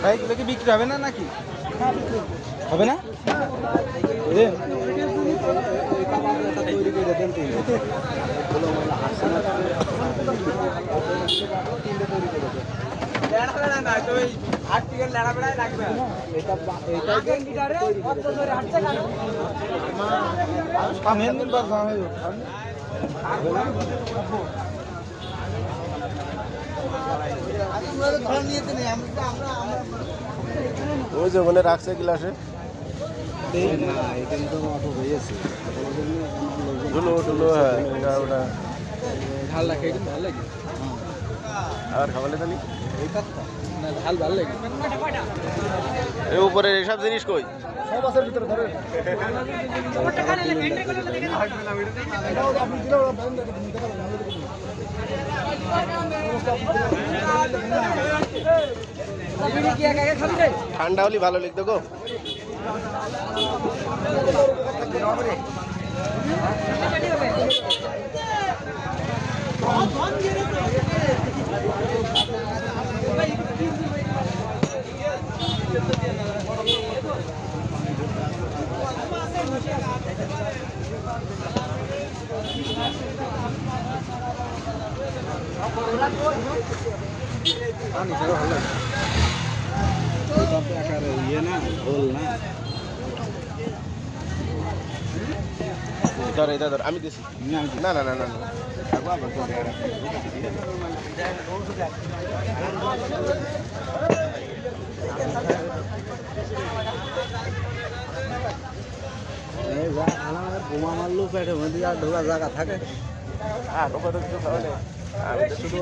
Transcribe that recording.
ভাই এগুলো কি বিক্রি হবে না নাকি? হবে না? এ, ওই যে ওখানে রাখছে গ্লাসে। ধুলো টুলো হ্যাঁ ওটা। ঝাল ভালো লাগে আর ঝাল ভালো লাগে এই উপরে এসব জিনিস কই? ঠান্ডা হলে ভালো লিখতো গো। ভোল না ধর এটা ধর আমি দিছি। না না না না না। বোমা মারলেও পেটে মধ্যে আর ঢোকা জায়গা থাকে আর ওকে তো কিছু খাওয়া নেই। আমি তো শুধু